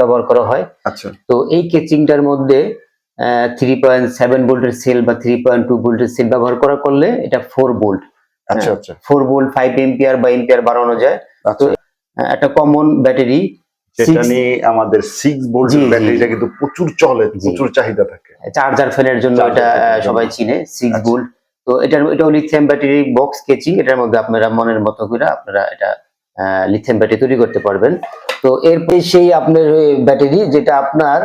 ব্যবহার করা হয়। আচ্ছা। তো এই কেচিংটার মধ্যে থ্রি পয়েন্ট সেভেন ভোল্টের সেল বা থ্রি পয়েন্ট টু ভোল্টের সেল ব্যবহার করা করলে এটা ফোর ভোল্ট আচ্ছা হ্যাঁ। আচ্ছা। ফোর ভোল্ট ফাইভ এম্পিয়ার বা এম্পিয়ার বাড়ানো যায়। আচ্ছা। আহ, একটা কমন ব্যাটারি যেটা নিয়ে আমাদের সিক্স জি। ব্যাটারিটা কিন্তু প্রচুর চলে প্রচুর চাহিদা থাকে। চার্জার ফ্যানের জন্য এটা। সবাই চিনে সিক্স আচ্ছা। ভোল্ট তো এটার এটা লিথিয়াম ব্যাটারি বক্স কেচিং এটার মধ্যে আপনারা মনের মতো করে আপনারা এটা লিথিয়াম ব্যাটারি তৈরি করতে পারবেন। তো এরপরে সেই আপনার ব্যাটারি যেটা আপনার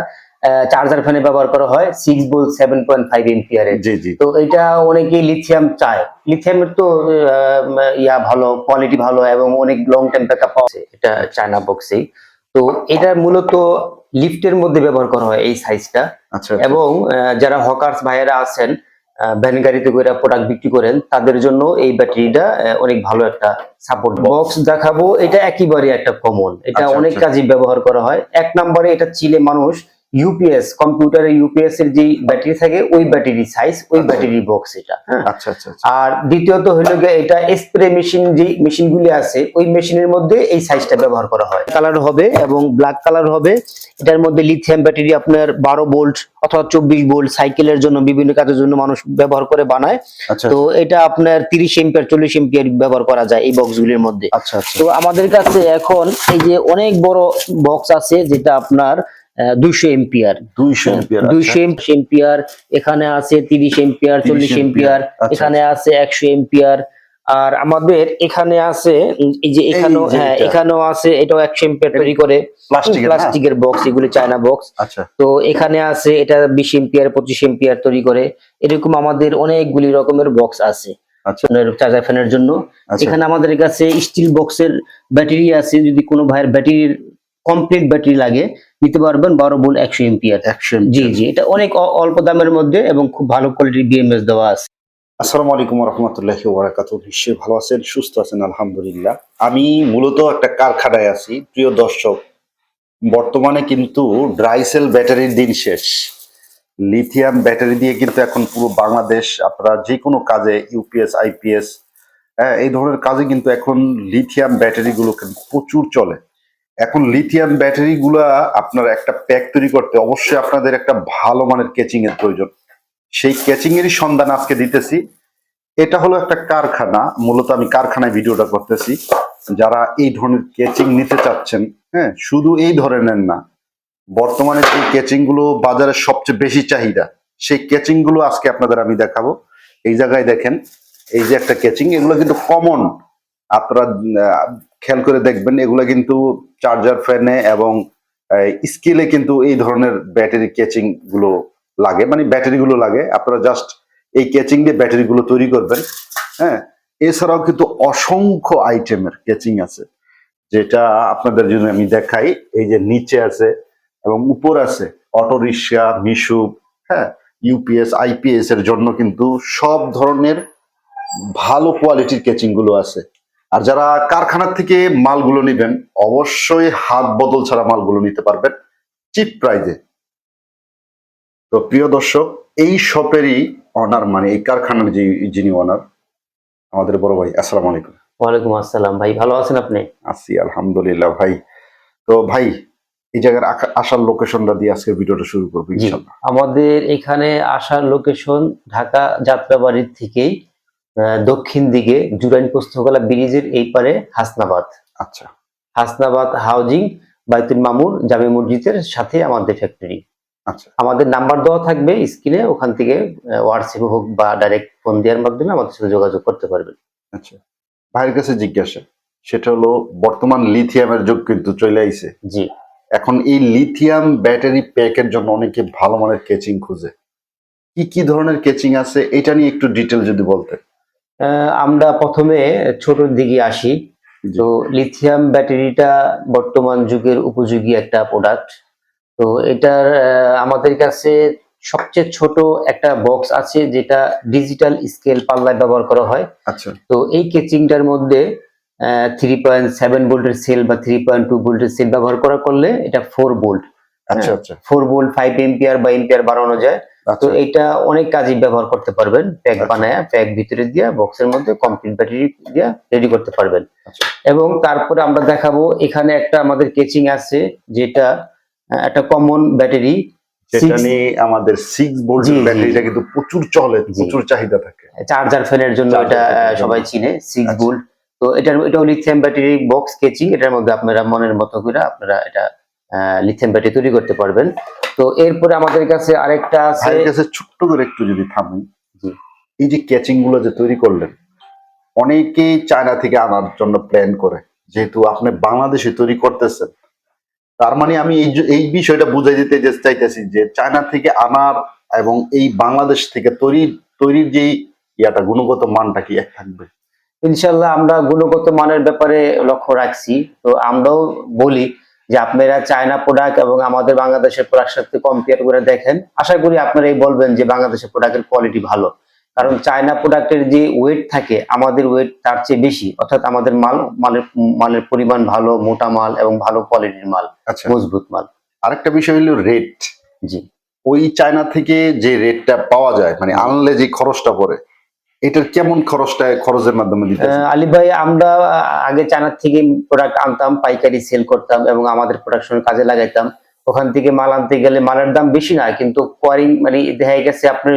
চার্জার ফ্যানে ব্যবহার করা হয় six volt seven point five জি তো এটা অনেকেই লিথিয়াম চায়। লিথিয়ামের তো ইয়া ভালো কোয়ালিটি ভালো এবং অনেক লং টাইম ব্যাকআপ পাওয়া যায়। এটা চায়না বক্সেই তো এটা মূলত লিফটের মধ্যে ব্যবহার করা হয় এই সাইজটা আচ্ছা এবং আহ, যারা হকার্স ভাইয়েরা আছেন ভ্যান গাড়িতে করে প্রোডাক্ট বিক্রি করেন তাদের জন্য এই ব্যাটারিটা অনেক ভালো একটা সাপোর্ট বক্স দেখাবো এটা একেবারে একটা কমন এটা আচ্ছা, অনেক আচ্ছা। কাজে ব্যবহার করা হয়। এক নম্বরে এটা চিলে মানুষ ইউপিএস কম্পিউটারে ইউপিএস এর যে ব্যাটারি থাকে ওই ব্যাটারি সাইজ ওই আচ্ছা। ব্যাটারি বক্স এটা হ্যাঁ? আচ্ছা আচ্ছা আচ্ছা। আর দ্বিতীয়ত হলো গিয়ে এটা স্প্রে মেশিন যে মেশিনগুলি আছে ওই মেশিনের মধ্যে এই সাইজটা ব্যবহার করা হয়। কালার হবে এবং ব্ল্যাক কালার হবে। এটার মধ্যে লিথিয়াম ব্যাটারি আপনার বারো ভোল্ট অথবা চব্বিশ ভোল্ট সাইকেলের জন্য বিভিন্ন কাজের জন্য মানুষ ব্যবহার করে বানায়। আচ্ছা। তো এটা আপনার তিরিশ এম্পিয়ার চল্লিশ এম্পিয়ার ব্যবহার করা যায় এই বক্সগুলির মধ্যে। আচ্ছা আচ্ছা। তো আমাদের কাছে এখন এই যে অনেক বড় বক্স আছে যেটা আপনার দুইশো এম্পিয়ার দুইশো এম্পিয়ার দুইশো এম্পিয়ার এখানে আছে তিরিশ এম্পিয়ার চল্লিশ এম্পিয়ার আচ্ছা, এখানে আছে একশো এম্পিয়ার আর আমাদের এখানে আছে এই যে এখানেও হ্যাঁ এখানেও আছে এটাও একশো এম্পিয়ার তৈরি করে। প্লাস্টিকের? বক্স এগুলি চায়না বক্স আচ্ছা। তো এখানে আছে এটা বিশ এম্পিয়ার পঁচিশ এম্পিয়ার তৈরি করে। এরকম আমাদের অনেকগুলি রকমের বক্স আছে। আচ্ছা। চার্জার ফ্যানের জন্য। আচ্ছা। এখানে আমাদের কাছে স্টিল বক্সের ব্যাটারি আছে। যদি কোনো ভাইয়ের ব্যাটারির কমপ্লিট ব্যাটারি লাগে নিতে পারবেন বারো ভোল্ট একশো এম্পিয়ার একশো জি জি এটা অনেক অল্প দামের মধ্যে এবং খুব ভালো কোয়ালিটির বিএমএস দেওয়া আছে। আসসালামু আলাইকুম রহমতুল্লাহ ওবরাকাত নিশ্চয়ই ভালো আছেন সুস্থ আছেন আলহামদুলিল্লাহ। আমি মূলত একটা কারখানায় আছি প্রিয় দর্শক। বর্তমানে কিন্তু ড্রাইসেল ব্যাটারির দিন শেষ। লিথিয়াম ব্যাটারি দিয়ে কিন্তু এখন পুরো বাংলাদেশ আপনারা যে কোনো কাজে ইউপিএস আইপিএস হ্যাঁ এই ধরনের কাজে কিন্তু এখন লিথিয়াম ব্যাটারিগুলো কিন্তু প্রচুর চলে। এখন লিথিয়াম ব্যাটারিগুলা আপনার একটা প্যাক তৈরি করতে অবশ্যই আপনাদের একটা ভালো মানের কেচিং এর প্রয়োজন। সেই ক্যাচিং এরই সন্ধান আজকে দিতেছি। এটা হলো একটা কারখানা, মূলত আমি কারখানায় ভিডিওটা করতেছি। যারা এই ধরনের কেচিং নিতে চাচ্ছেন হ্যাঁ শুধু এই ধরনের না, বর্তমানে যে কেচিংগুলো বাজারে সবচেয়ে বেশি চাহিদা, সেই কেচিংগুলো আজকে আপনাদের আমি দেখাবো। এই জায়গায় দেখেন, এই যে একটা কেচিং এগুলো কিন্তু কমন আপনারা খেয়াল করে দেখবেন, এগুলো কিন্তু চার্জার ফ্যানে এবং স্কিলে কিন্তু এই ধরনের ব্যাটারি কেচিংগুলো লাগে। মানে ব্যাটারি গুলো লাগে। আপনারা জাস্ট এই কেচিং দিয়ে ব্যাটারি গুলো তৈরি করবেন। হ্যাঁ? এছাড়াও কিন্তু অসংখ্য আইটেমের কেচিং আছে। যেটা আপনাদের জন্য আমি দেখাই। এই যে নিচে আছে এবং উপর আছে। অটো রিক্সা মিশুক হ্যাঁ ইউপিএস আইপিএস এর জন্য কিন্তু সব ধরনের ভালো কোয়ালিটির কেচিংগুলো আছে। আর যারা কারখানার থেকে মালগুলো নেবেন অবশ্যই হাত বদল ছাড়া মালগুলো নিতে পারবেন চিপ প্রাইজে তো প্রিয় দর্শক এই শপেরই অনার মানে এই কারখানার যে যিনি অনার আমাদের বড় ভাই আসসালামু আলাইকুম। ওয়ালাইকুম আসসালাম। ভাই ভালো আছেন আপনি? আছি আলহামদুলিল্লাহ ভাই। তো ভাই এই জায়গার আসার লোকেশনটা দিয়ে আজকে ভিডিওটা শুরু করব জি। ইনশাল্লাহ আমাদের এখানে আসার লোকেশন ঢাকা যাত্রাবাড়ির থেকেই। দক্ষিণ দিকে জুরাইন পোস্তকলা ব্রিজের এই পারে হাসনাবাদ। আচ্ছা। হাসনাবাদ হাউজিং বাইতুল মামুর জামে মসজিদের সাথে আমাদের ফ্যাক্টরি আচ্ছা। আমাদের নাম্বার দেওয়া থাকবে স্ক্রিনে ওখান থেকে হোয়াটসঅ্যাপে হোক বা ডাইরেক্ট ফোন দেওয়ার মাধ্যমে আমাদের সাথে যোগাযোগ করতে পারবেন। আচ্ছা। ভাইয়ের কাছে জিজ্ঞাসা সেটা হলো বর্তমান লিথিয়ামের যুগ কিন্তু চলে আইছে। জি। এখন এই লিথিয়াম ব্যাটারি প্যাকের জন্য অনেকে ভালো মানের কেচিং খুঁজে। কি কি ধরনের কেচিং আছে এটা নিয়ে একটু ডিটেল যদি বলতে আমরা প্রথমে ছোটর দিকে আসি। তো লিথিয়াম ব্যাটারিটা বর্তমান যুগের উপযোগী একটা প্রোডাক্ট তো এটার আমাদের কাছে সবচেয়ে ছোট একটা বক্স আছে যেটা ডিজিটাল স্কেল পাল্লায় ব্যবহার করা হয়। আচ্ছা। তো এই কেচিংটার মধ্যে থ্রি পয়েন্ট সেভেন ভোল্টের সেল বা থ্রি পয়েন্ট টু ভোল্টের সেল ব্যবহার করা করলে এটা ফোর বোল্ট আচ্ছা হ্যাঁ। আচ্ছা। ফোর বোল্ট ফাইভ এম্পিয়ার বা এম্পিয়ার বাড়ানো যায়। তো আচ্ছা এটা অনেক কাজে ব্যবহার করতে পারবেন প্যাক আচ্ছা। বানায় প্যাক ভিতরে দিয়ে বক্সের মধ্যে কমপ্লিট ব্যাটারি দিয়ে রেডি করতে পারবেন আচ্ছা। এবং তারপরে আমরা দেখাবো এখানে একটা আমাদের কেচিং আছে যেটা একটা কমন ব্যাটারি নিয়ে আমাদের সিক্স ভোল্ট। ব্যাটারিটা কিন্তু প্রচুর চলে প্রচুর চাহিদা থাকে চার্জার ফ্যানের জন্য এটা। সবাই চিনে সিক্স। ভোল্ট তো এটার লিথিয়াম ব্যাটারি বক্স কেচিং এটার মধ্যে আপনারা মনের মতো করে আপনারা এটা লিথিয়াম ব্যাটারি তৈরি করতে পারবেন। তো এরপরে আমাদের কাছে আরেকটা আছে কাছে ছোট্ট করে একটু যদি থামি। এই যে ক্যাচিংগুলো যে তৈরি করলেন অনেকেই চায়না থেকে আনার জন্য প্ল্যান করে। যেহেতু আপনি বাংলাদেশে তৈরি করতেছেন। তার মানে আমি এই এই বিষয়টা বুঝাই দিতে যে চাইতেছি যে চায়না থেকে আনার এবং এই বাংলাদেশ থেকে তৈরি তৈরির যেই ইয়াটা গুণগত মানটা কি এক থাকবে? ইনশাল্লাহ আমরা গুণগত মানের ব্যাপারে লক্ষ্য রাখছি। তো আমরাও বলি যে আপনারা চায়না প্রোডাক্ট এবং আমাদের বাংলাদেশের প্রোডাক্টের সাথে কম্পেয়ার করে দেখেন আশা করি আপনারাই বলবেন যে বাংলাদেশের প্রোডাক্টের কোয়ালিটি ভালো। কারণ চায়না প্রোডাক্টের যে ওয়েট থাকে আমাদের ওয়েট তার চেয়ে বেশি অর্থাৎ আমাদের মাল মালের মালের পরিমাণ ভালো মোটা মাল এবং ভালো কোয়ালিটির মাল আচ্ছা। মজবুত মাল। আরেকটা বিষয় হলো রেট জি। ওই চায়না থেকে যে রেটটা পাওয়া যায় মানে আনলে যে খরচটা পড়ে এটার কেমন খরচটা খরচের মাধ্যমে দিতে আলী ভাই, আমরা আগে চায়নার থেকে প্রোডাক্ট আনতাম, পাইকারি সেল করতাম এবং আমাদের প্রোডাকশনের কাজে লাগাইতাম। ওখান থেকে মাল আনতে গেলে মালের দাম বেশি না, কিন্তু কোয়ারিং মানে দেখা গেছে আপনার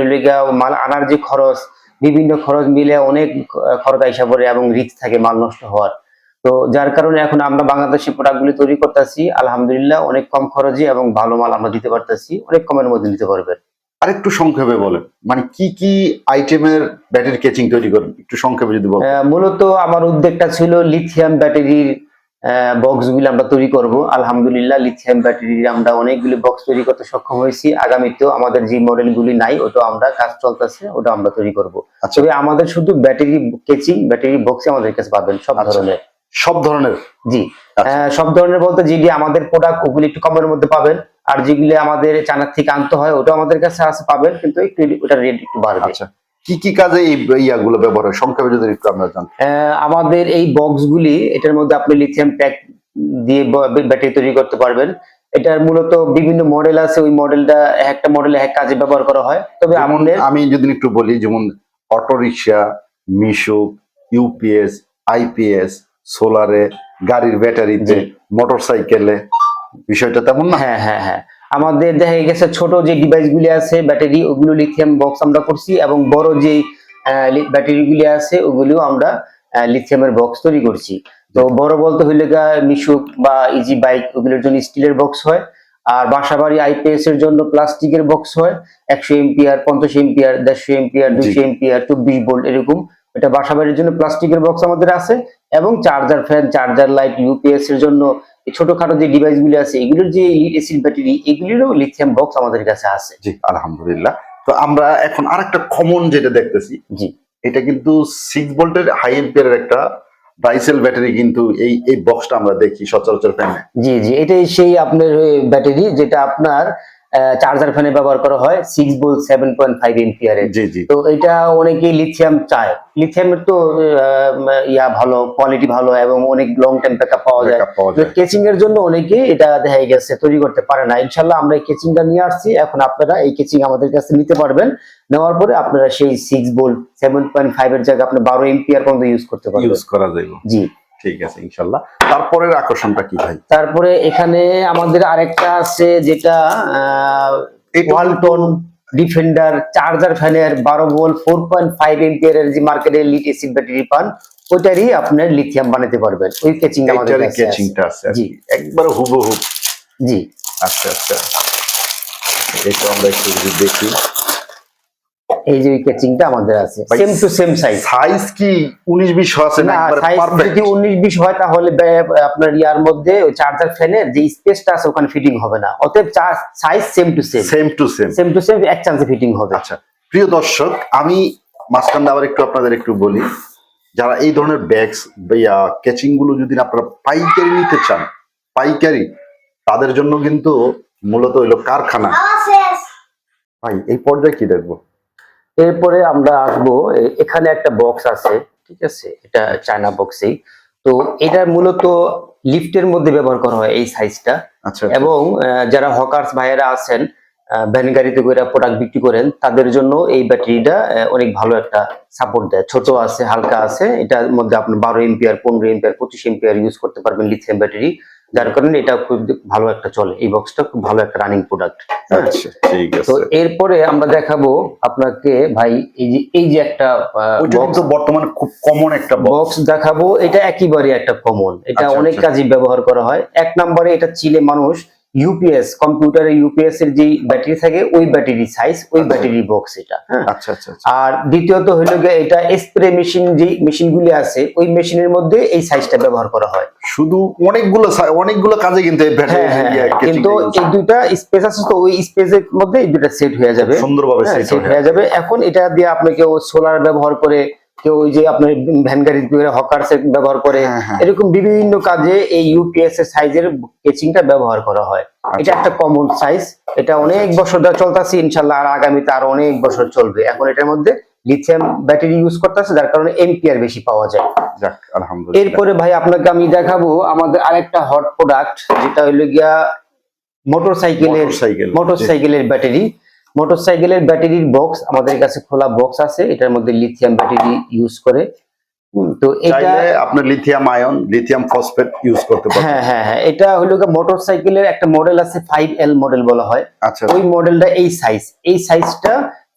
মাল আনার যে খরচ, বিভিন্ন খরচ মিলে অনেক খরচ আইসা পড়ে এবং রিস্ক থাকে মাল নষ্ট হওয়ার। তো যার কারণে এখন আমরা বাংলাদেশি প্রোডাক্টগুলি তৈরি করতেছি। আলহামদুলিল্লাহ, অনেক কম খরচে এবং ভালো মাল আমরা দিতে পারতেছি। অনেক কমের মধ্যে দিতে পারবেন। আরেকটু সংক্ষেপে বলেন। মানে কি কি আইটেমের ব্যাটারি কেচিং তৈরি করেন? একটু সংক্ষেপে যদি বলেন। মূলত আমার উদ্যোগটা ছিল লিথিয়াম ব্যাটারির বক্সগুলি আমরা তৈরি করব। আলহামদুলিল্লাহ লিথিয়াম ব্যাটারির আমরা অনেকগুলি বক্স তৈরি করতে সক্ষম হয়েছি। আগামীতেও আমাদের যে মডেলগুলি নাই ওটা আমরা কাজ চলতেছে ওটা আমরা তৈরি করব। আচ্ছা। তবে আমাদের শুধু ব্যাটারি কেচিং ব্যাটারি বক্স আমাদের কাছে পাবেন সব আচ্ছা। ধরনের। সব ধরনের? জি। আচ্ছা। সব ধরনের বলতে যেগুলি আমাদের প্রোডাক্ট ওগুলি একটু কমের মধ্যে পাবেন। আর যেগুলি আমাদের চায়না থেকে আনতে হয় ওটা আমাদের কাছে আছে পাবেন কিন্তু একটু ওটা রেট একটু বাড়বে। আচ্ছা। কি কি কাজে এই ইয়াগুলো ব্যবহার হয়? সংক্ষেপে যদি একটু আমরা আহ, আমাদের এই বক্সগুলি এটার মধ্যে আপনি লিথিয়াম প্যাক দিয়ে ব্যাটারি তৈরি করতে পারবেন। এটার মূলত বিভিন্ন মডেল আছে ওই মডেলটা একটা মডেল এক কাজে ব্যবহার করা হয়। তবে আমাদের আমি যদি একটু বলি যেমন অটো রিক্সা মিশো ইউপিএস আইপিএস সোলারে গাড়ির ব্যাটারিতে। মোটর সাইকেলে বিষয়টা তেমন না? হ্যাঁ হ্যাঁ হ্যাঁ। আমাদের দেখা গেছে ছোট যে ডিভাইসগুলি আছে ব্যাটারি ওগুলো লিথিয়াম বক্স আমরা করছি এবং বড় যে ব্যাটারি গুলি আছে ওগুলিও আমরা লিথিয়ামের বক্স তৈরি করছি। তো বড় বলতে হইলে গা মিশুক বা ইজি বাইক ওগুলোর জন্য স্টিলের বক্স হয়। আর বাসাবাড়ি আইপিএস এর জন্য প্লাস্টিকের বক্স হয় একশো এমপিআর পঞ্চাশ এমপিআর দেড়শো এমপিআর দুইশো এমপিআর চব্বিশ বোল্ট এরকম। এটা বাসাবাড়ির জন্য প্লাস্টিকের বক্স আমাদের আছে এবং charger fan charger light UPS এর জন্য ছোটখাটো যে ডিভাইস গুলি আছে এগুলোর যে লিড এসিড ব্যাটারি এগুলিরও লিথিয়াম বক্স আমাদের কাছে আছে। জি আলহামদুলিল্লাহ। তো আমরা এখন আরেকটা কমন যেটা দেখতেছি জি। এটা কিন্তু সিক্স ভোল্টের হাই এম্পিয়ারের একটা ডাইসেল ব্যাটারি কিন্তু এই এই বক্সটা আমরা দেখি সচরাচর ফ্যানে জি জি, এটাই সেই আপনার ব্যাটারি যেটা আপনার চার্জার ফ্যানে ব্যবহার করা হয় six volt seven point five জি তো এটা অনেকেই লিথিয়াম চায়। লিথিয়ামের তো ইয়া ভালো কোয়ালিটি ভালো এবং অনেক লং টাইম ব্যাকআপ পাওয়া যায়। যায়। কেচিং এর জন্য অনেকে এটা দেখা গেছে তৈরি করতে পারে না। ইনশাল্লাহ আমরা এই কেচিংটা নিয়ে আসছি। এখন আপনারা এই কেচিং আমাদের কাছে নিতে পারবেন। নেওয়ার পরে আপনারা সেই six volt seven point five এর জায়গায় আপনি বারো এমপিআর পর্যন্ত ইউজ করতে পারবেন। ইউজ করা যাবে জি। ঠিক আছে ইনশাল্লাহ। তারপরের আকর্ষণটা কি ভাই? তারপরে এখানে আমাদের আরেকটা আছে যেটা ওয়ালটন ডিফেন্ডার চার্জার ফ্যানের বারো volt four point five ampere এর যে মার্কেটে লিড এসিড ব্যাটারি পান ওইটারই আপনার লিথিয়াম বানাতে পারবেন। ওই কেচিং আমাদের। কেচিংটা আছে। জি। একবারে হুবহু। জি। আচ্ছা আচ্ছা। এটা আমরা একটু দেখি। এই যে ওই কেচিংটা আমাদের আছে। Same to same size size কি উনিশ বিশ আছে না সাইজ যদি উনিশ বিশ হয় তাহলে আপনার ইয়ার মধ্যে চার্জার ফ্যানের যে স্পেসটা আছে ওখানে ফিটিং হবে না। অতএব size same to same same to same same to same এক চান্সে ফিটিং হবে। আচ্ছা প্রিয় দর্শক আমি মাঝখানে আবার একটু আপনাদের একটু বলি যারা এই ধরনের ব্যাগস বা ক্যাচিংগুলো যদি আপনারা পাইকারি নিতে চান পাইকারি তাদের জন্য কিন্তু মূলত হইল কারখানা। ভাই এই পর্যায়ে কি দেখব? এরপরে আমরা আসব এখানে একটা বক্স আছে ঠিক আছে? এটা চায়না বক্সেই তো এটা মূলত লিফটের মধ্যে ব্যবহার করা হয় এই সাইজটা আচ্ছা এবং আহ, যারা হকার্স ভাইয়েরা আছেন ভ্যান গাড়িতে করে প্রোডাক্ট বিক্রি করেন তাদের জন্য এই ব্যাটারিটা অনেক ভালো একটা সাপোর্ট দেয়। ছোট আছে হালকা আছে এটার মধ্যে আপনি বারো এমপিআর পনেরো এমপিআর পঁচিশ এমপিআর ইউজ করতে পারবেন লিথিয়াম ব্যাটারি যার কারণে এটা খুব ভালো একটা চলে। এই বক্সটা খুব ভালো একটা রানিং প্রোডাক্ট আচ্ছা তো এরপরে আমরা দেখাবো আপনাকে ভাই এই যে এই যে একটা বর্তমান খুব কমন একটা বক্স বক্স দেখাবো এটা একইবারে একটা কমন এটা আচ্ছা, অনেক আচ্ছা। কাজে ব্যবহার করা হয়। এক নম্বরে এটা চিলে মানুষ ইউপিএস কম্পিউটারের ইউপিএস এর যে ব্যাটারি থাকে ওই ব্যাটারি সাইজ ওই আচ্ছা। ব্যাটারি বক্স এটা হ্যাঁ আচ্ছা আচ্ছা আচ্ছা। আর দ্বিতীয়ত হলো গিয়ে এটা স্প্রে মেশিন যে মেশিনগুলি আছে ওই মেশিনের মধ্যে এই সাইজটা ব্যবহার করা হয় শুধু অনেকগুলো অনেকগুলো কাজে কিন্তু এই ব্যাটারি হ্যাঁ হ্যাঁ। কিন্তু এই দুইটা স্পেস আছে তো ওই স্পেসের মধ্যে এই দুইটা সেট হয়ে যাবে সুন্দরভাবে হয়ে হয়ে যাবে এখন এটা দিয়ে আপনাকে সোলার ব্যবহার করে কেউ ওই যে আপনার ভ্যান গাড়ি হকার ব্যবহার করে হ্যাঁ, হ্যাঁ। এরকম বিভিন্ন কাজে এই ইউপিএস এর সাইজের কেচিংটা ব্যবহার করা হয়। এটা একটা কমন সাইজ এটা অনেক বছর ধরে চলতেছে ইনশাল্লাহ আর আগামীতে আরও অনেক বছর চলবে। এখন এটার মধ্যে লিথিয়াম ব্যাটারি ইউজ করতেছে যার কারণে এম্পিয়ার বেশি পাওয়া যায়। যাক আলহামদুলিল্লাহ। এরপরে ভাই আপনাকে আমি দেখাবো আমাদের আরেকটা হট প্রোডাক্ট যেটা হলো গিয়া মোটরসাইকেলের মোটরসাইকেল মোটরসাইকেলের ব্যাটারি মোটরসাইকেলের ব্যাটারির বক্স আমাদের কাছে খোলা বক্স আছে এটার মধ্যে লিথিয়াম ব্যাটারি ইউজ করে। তো এটা আপনি lithium ion lithium phosphate use করতে পারবেন। হ্যাঁ হ্যাঁ হ্যাঁ এটা হলো মোটরসাইকেলের একটা মডেল আছে মডেল বলা হয়। আচ্ছা। ওই মডেলটা এই সাইজ এই সাইজটা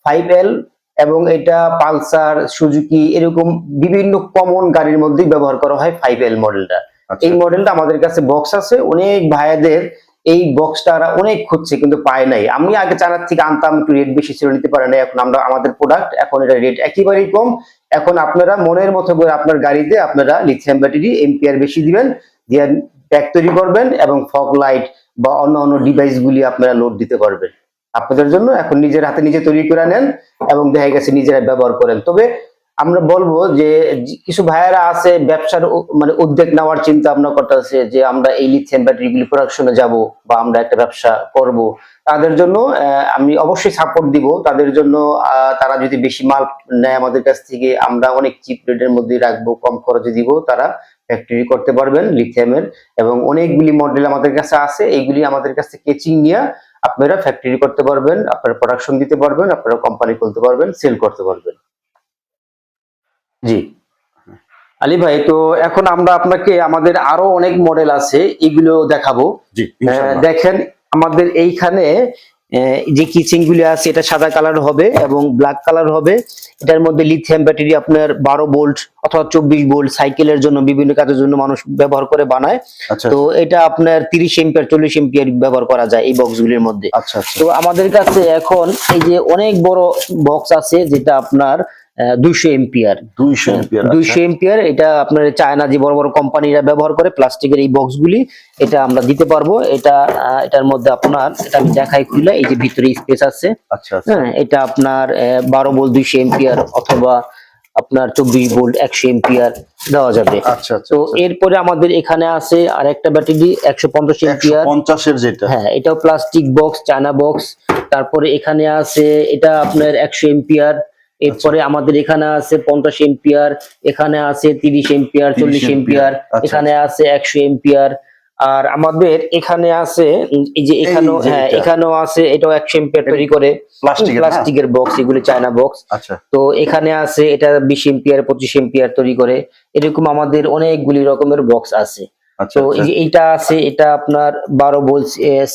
ফাইভ এল এবং এটা পালসার সুজুকি এরকম বিভিন্ন কমন গাড়ির মধ্যেই ব্যবহার করা হয় ফাইভ এল মডেলটা আচ্ছা। এই মডেলটা আমাদের কাছে বক্স আছে অনেক ভাইয়াদের এই বক্সটা অনেক খুঁজছে কিন্তু পায় নাই। আমি আগে চায়নার থেকে আনতাম, একটু রেট বেশি ছিল, নিতে পারে না এখন আমরা, আমাদের প্রোডাক্ট এখন এটা রেট একেবারেই কম। এখন আপনারা মনের মতো করে আপনার গাড়িতে আপনারা লিথিয়াম ব্যাটারি এম্পিয়ার বেশি দিবেন, দিয়ে প্যাক তৈরি করবেন এবং ফগ লাইট বা অন্য অন্য ডিভাইস গুলি আপনারা লোড দিতে পারবেন। আপনাদের জন্য এখন নিজের হাতে নিজে তৈরি করে নেন এবং দেখা গেছে নিজেরা ব্যবহার করেন। তবে আমরা বলব যে কিছু ভাইয়েরা আছে ব্যবসার মানে উদ্যোগ নেওয়ার চিন্তা ভাবনা করতেছে যে আমরা এই লিথিয়াম ব্যাটারি গুলি প্রোডাকশনে যাব বা আমরা একটা ব্যবসা করব। তাদের জন্য আমি অবশ্যই সাপোর্ট দিব। তাদের জন্য তারা যদি বেশি মাল নেয় আমাদের কাছ থেকে, আমরা অনেক চিপ রেটের মধ্যে রাখব, কম খরচে দিব। তারা ফ্যাক্টরি করতে পারবেন লিথিয়ামের এবং অনেকগুলি মডেল আমাদের কাছে আছে। এইগুলি আমাদের কাছে কেচিং নিয়ে আপনারা ফ্যাক্টরি করতে পারবেন, আপনারা প্রোডাকশন দিতে পারবেন, আপনারা কোম্পানি খুলতে পারবেন সেল করতে পারবেন। জি। আলী ভাই তো এখন আমরা আপনাকে আমাদের আরও অনেক মডেল আছে এগুলো দেখাবো। দেখেন আমাদের এইখানে যে কিচিং গুলি আছে এটা সাদা কালার হবে এবং ব্ল্যাক কালার হবে। এটার মধ্যে লিথিয়াম ব্যাটারি আপনার বারো বোল্ট অথবা চব্বিশ বোল্ট সাইকেলের জন্য বিভিন্ন কাজের জন্য মানুষ ব্যবহার করে বানায়। আচ্ছা। তো এটা আপনার তিরিশ এম্পিয়ার চল্লিশ এম্পিয়ার ব্যবহার করা যায় এই বক্সগুলির মধ্যে। আচ্ছা আচ্ছা। তো আমাদের কাছে এখন এই যে অনেক বড় বক্স আছে যেটা আপনার দুইশো এম্পিয়ার দুইশো এম্পিয়ার দুইশো এম্পিয়ার এটা আপনার চায়না যে বড় বড় কোম্পানিরা ব্যবহার করে প্লাস্টিকের এই বক্সগুলি এটা আমরা দিতে পারব। এটা এটার মধ্যে আপনার এটা আমি দেখাই খুলে এই যে ভিতরে স্পেস আছে। আচ্ছা আচ্ছা। হ্যাঁ এটা আপনার বারো বোল্ট দুইশো এম্পিয়ার অথবা আপনার চব্বিশ বোল্ট একশো এম্পিয়ার দেওয়া যাবে। আচ্ছা আচ্ছা তো এরপরে আমাদের এখানে আছে আর একটা ব্যাটারি একশো পঞ্চাশ এম্পিয়ার পঞ্চাশের যেটা। হ্যাঁ এটাও প্লাস্টিক বক্স চায়না বক্স। তারপরে এখানে আছে এটা আপনার একশো এম্পিয়ার এরপরে আমাদের এখানে আছে পঞ্চাশ এম্পিয়ার এখানে আছে তিরিশ এম্পিয়ার চল্লিশ এম্পিয়ার আচ্ছা। এখানে আছে একশো এম্পিয়ার আর আমাদের এখানে আছে এই যে এখানেও হ্যাঁ এখানেও আছে এটাও একশো এম্পিয়ার তৈরি করে। প্লাস্টিকের বক্স এগুলি চায়না বক্স আচ্ছা। তো এখানে আছে এটা বিশ এম্পিয়ার পঁচিশ এম্পিয়ার তৈরি করে। এরকম আমাদের অনেকগুলি রকমের বক্স আছে। আচ্ছা তো এই আচ্ছা এইটা আছে এটা আপনার বারো volt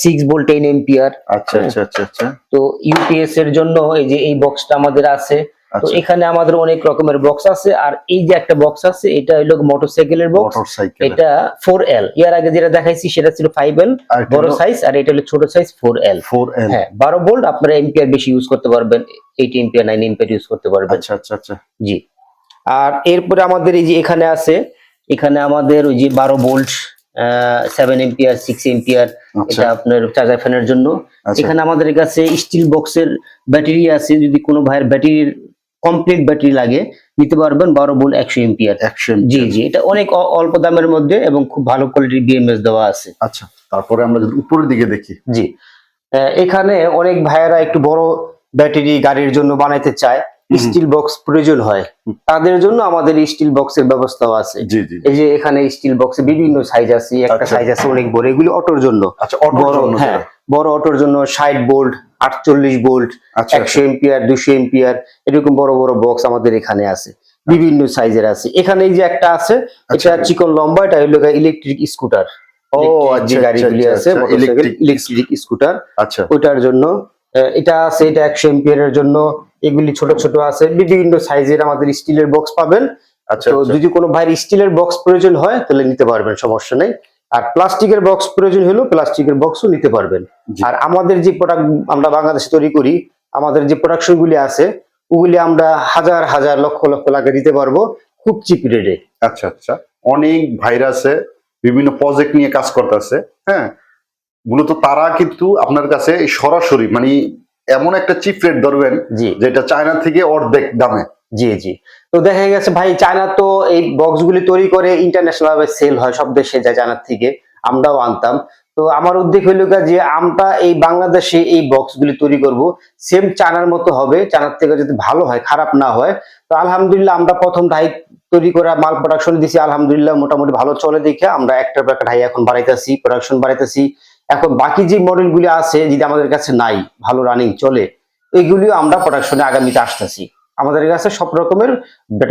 six volt ten ampere আচ্ছা আচ্ছা আচ্ছা আচ্ছা। তো ইউপিএস এর জন্য এই যে এই বক্সটা আমাদের আছে। তো আচ্ছা। এখানে আমাদের অনেক রকমের বক্স আছে আর এই যে একটা বক্স আছে এটা হলো মোটরসাইকেলের বক্স মোটরসাইকেল এটা ফোর এল ইয়ার আগে যেটা দেখাইছি সেটা ছিল ফাইভ এল বড় সাইজ আর এটা হলো ছোট size four L four L হ্যাঁ বারো ভোল্ট আপনারা এম্পিয়ার বেশি ইউজ করতে পারবেন eight ampere nine ampere use করতে পারবেন। আচ্ছা আচ্ছা আচ্ছা। জি। আর এরপরে আমাদের এই যে এখানে আছে এখানে আমাদের ওই যে বারো volt seven ampere six ampere এটা আপনার চার্জার ফ্যানের জন্য। আচ্ছা। এখানে আমাদের কাছে স্টিল বক্সের ব্যাটারি আছে যদি কোনো ভাইয়ের ব্যাটারির কমপ্লিট ব্যাটারি লাগে নিতে পারবেন বারো ভোল্ট একশো এম্পিয়ার। জি জি এটা অনেক অল্প দামের মধ্যে এবং খুব ভালো কোয়ালিটির বিএমএস দেওয়া আছে। আচ্ছা তারপরে আমরা যদি উপরের দিকে দেখি। জি এখানে অনেক ভাইয়েরা একটু বড় ব্যাটারি গাড়ির জন্য বানাইতে চায়। স্টিল বক্স প্রয়োজন হয়। তাদের জন্য আমাদের স্টিল বক্সের ব্যবস্থাও আছে। এই যে এখানে স্টিল বক্সে বিভিন্ন সাইজ আছে। একটা আচ্ছা। সাইজ আছে অনেক বড়। এগুলি অটোর জন্য। আচ্ছা বড় হ্যাঁ বড় অটোর জন্য ষাট বোল্ট আটচল্লিশ বোল্ট আচ্ছা একশো এম্পিয়ার দুশো এম্পিয়ার এরকম বড় বড় বক্স আমাদের এখানে আছে। বিভিন্ন সাইজের আছে। এখানে এই যে একটা আছে এটা আচ্ছা। চিকন লম্বা এটা হলো ইলেকট্রিক স্কুটার ও, যে আচ্ছা, গাড়িগুলি আচ্ছা, আছে আচ্ছা। ইলেকট্রিক স্কুটার আচ্ছা। ওইটার জন্য এটা আছে এটা একশো এমপিয়ার জন্য এগুলি ছোট ছোট আছে বিভিন্ন সাইজের আমাদের স্টিলের বক্স পাবেন। আচ্ছা আচ্ছা। যদি কোনো ভাইয়ের স্টিলের বক্স প্রয়োজন হয় তাহলে নিতে পারবেন সমস্যা নেই। আর প্লাস্টিকের বক্স প্রয়োজন হলেও প্লাস্টিকের বক্সও নিতে পারবেন। আর আমাদের যে প্রোডাক্ট আমরা বাংলাদেশে তৈরি করি আমাদের যে প্রোডাকশন গুলি আছে ওগুলি আমরা হাজার হাজার লক্ষ লক্ষ টাকা দিতে পারব খুব চিপ রেটে আচ্ছা আচ্ছা। অনেক ভাইরাসে বিভিন্ন প্রজেক্ট নিয়ে কাজ করতেছে হ্যাঁ? মূলত তারা কিন্তু আপনার কাছে সরাসরি মানে এমন একটা চিপ রেট ধরবেন যেটা চায়না থেকে অর্ধেক দামে। জি জি। তো দেখা গেছে ভাই চায়না তো এই বক্স গুলি তৈরি করে ইন্টারন্যাশনাল ভাবে সেল হয় সব দেশে যায় চায়নার থেকে আমরাও আনতাম। তো আমার উদ্যোগ হইল যে আমরা এই বাংলাদেশে এই বক্স গুলি তৈরি করব সেম চায়নার মতো হবে চায়নার থেকে যদি ভালো হয় খারাপ না হয় তো আলহামদুলিল্লাহ আমরা প্রথম ঢাই তৈরি করা মাল প্রোডাকশন দিছি আলহামদুলিল্লাহ মোটামুটি ভালো চলে দেখে আমরা একটার পর একটা ঢাই এখন বাড়াইতেছি প্রোডাকশন বাড়াইতেছি। এখন বাকি যে মডেলগুলি আছে যদি আমাদের কাছে নাই, ভালো রানিং চলে, এগুলিও আমরা প্রোডাকশনে আগামীতে আসতেছি। আমাদের কাছে সব রকমের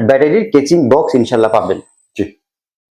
ব্যাটারির কেচিং বক্স ইনশাল্লাহ পাবেন।